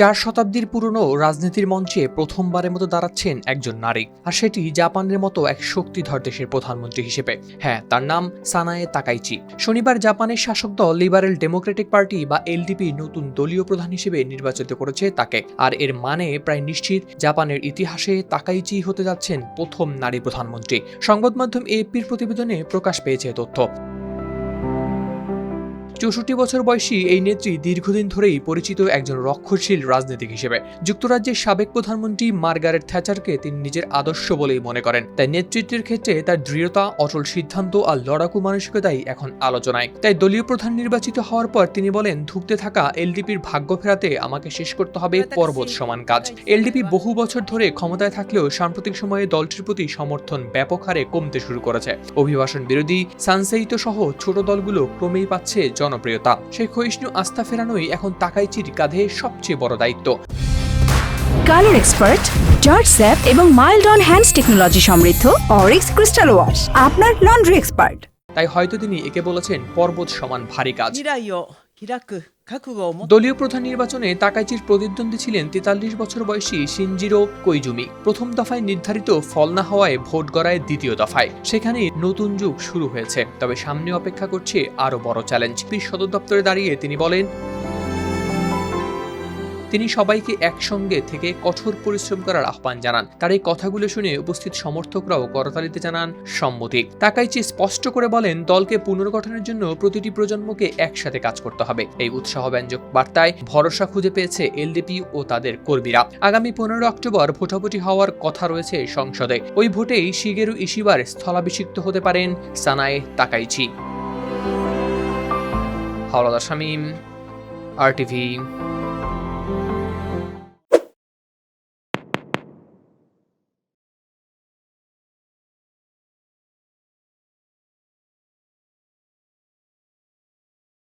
চার শতাব্দীর পুরনো রাজনীতির মঞ্চে প্রথমবারের মতো দাঁড়াচ্ছেন একজন নারী, আর সেটি জাপানের মতো এক শক্তিধর দেশের প্রধানমন্ত্রী হিসেবে। হ্যাঁ তার নাম সানায়ে তাকাইচি। শনিবার জাপানের শাসক দল লিবারেল ডেমোক্রেটিক পার্টি বা এলডিপি নতুন দলীয় প্রধান হিসেবে নির্বাচিত করেছে তাকে, আর এর মানে প্রায় নিশ্চিত জাপানের ইতিহাসে তাকাইচি হতে যাচ্ছেন প্রথম নারী প্রধানমন্ত্রী। সংবাদ মাধ্যম এপির প্রতিবেদনে প্রকাশ পেয়েছে তথ্য। চৌষট্টি বছর বয়সী এই নেত্রী দীর্ঘদিন ধরেই পরিচিত একজন রক্ষণশীল রাজনীতিক হিসেবে। যুক্তরাজ্যের সাবেক প্রধানমন্ত্রী মার্গারেট থ্যাচারকে তিনি নিজের আদর্শ বলেই মনে করেন। তাই নেতৃত্বের ক্ষেত্রে তার দৃঢ়তা অটল সিদ্ধান্ত আর লড়াকু মানসিকতাই এখন আলোচনায়। তাই দলীয় প্রধান নির্বাচিত হওয়ার পর তিনি বলেন ধুঁকতে থাকা এলডিপির ভাগ্য ফেরাতে আমাকে শেষ করতে হবে পর্বত সমান কাজ। এলডিপি বহু বছর ধরে ক্ষমতায় থাকলেও সাম্প্রতিক সময়ে দলটির প্রতি সমর্থন ব্যাপক হারে কমতে শুরু করেছে। অভিবাসন বিরোধী সানসেইতো সহ ছোট দলগুলো ক্রমেই পাচ্ছে জনপ্রিয়তা। সেই ক্ষয়িষ্ণু আস্থা ফেরানোই এখন তাকাইচির কাঁধে সবচেয়ে বড় দায়িত্ব। কালার এক্সপার্ট জর্জ স্যাপ এবং মাইল্ড অন হ্যান্ডস টেকনোলজি সমৃদ্ধ অরিক্স ক্রিস্টাল ওয়াশ আপনার লন্ড্রি এক্সপার্ট। তাই হয়তো তিনি একে বলেছেন পর্বত সমান ভারী কাজ। দলীয় প্রধান নির্বাচনে তাকাইচির প্রতিদ্বন্দ্বী ছিলেন তেতাল্লিশ বছর বয়সী সিনজিরো কৈজুমি প্রথম দফায় নির্ধারিত ফল না হওয়ায় ভোট গড়ায় দ্বিতীয় দফায়। সেখানে নতুন যুগ শুরু হয়েছে। তবে সামনে অপেক্ষা করছে আরও বড় চ্যালেঞ্জ। সদর দপ্তরে দাঁড়িয়ে তিনি বলেন তিনি সবাইকে একসঙ্গে থেকে কঠোর পরিশ্রম করার আহ্বান জানান। তার এই কথাগুলো শুনে উপস্থিত সমর্থকরাও করতালিতে জানান সম্মতি। তাকাইচি স্পষ্ট করে বলেন, দলকে পুনর্গঠনের জন্য প্রতিটি প্রজন্মকে একসাথে কাজ করতে হবে। এই উৎসাহব্যঞ্জক বার্তায় ভরসা খুঁজে পেয়েছে এলডিপি ও তাদের কর্মীরা। আগামী পনেরো অক্টোবর ভোটাভুটি হওয়ার কথা রয়েছে সংসদে। ওই ভোটেই শিগেরু ইশিবার স্থলাভিষিক্ত হতে পারেন Sanae Takaichi. Howlader Shamim, R TV thank you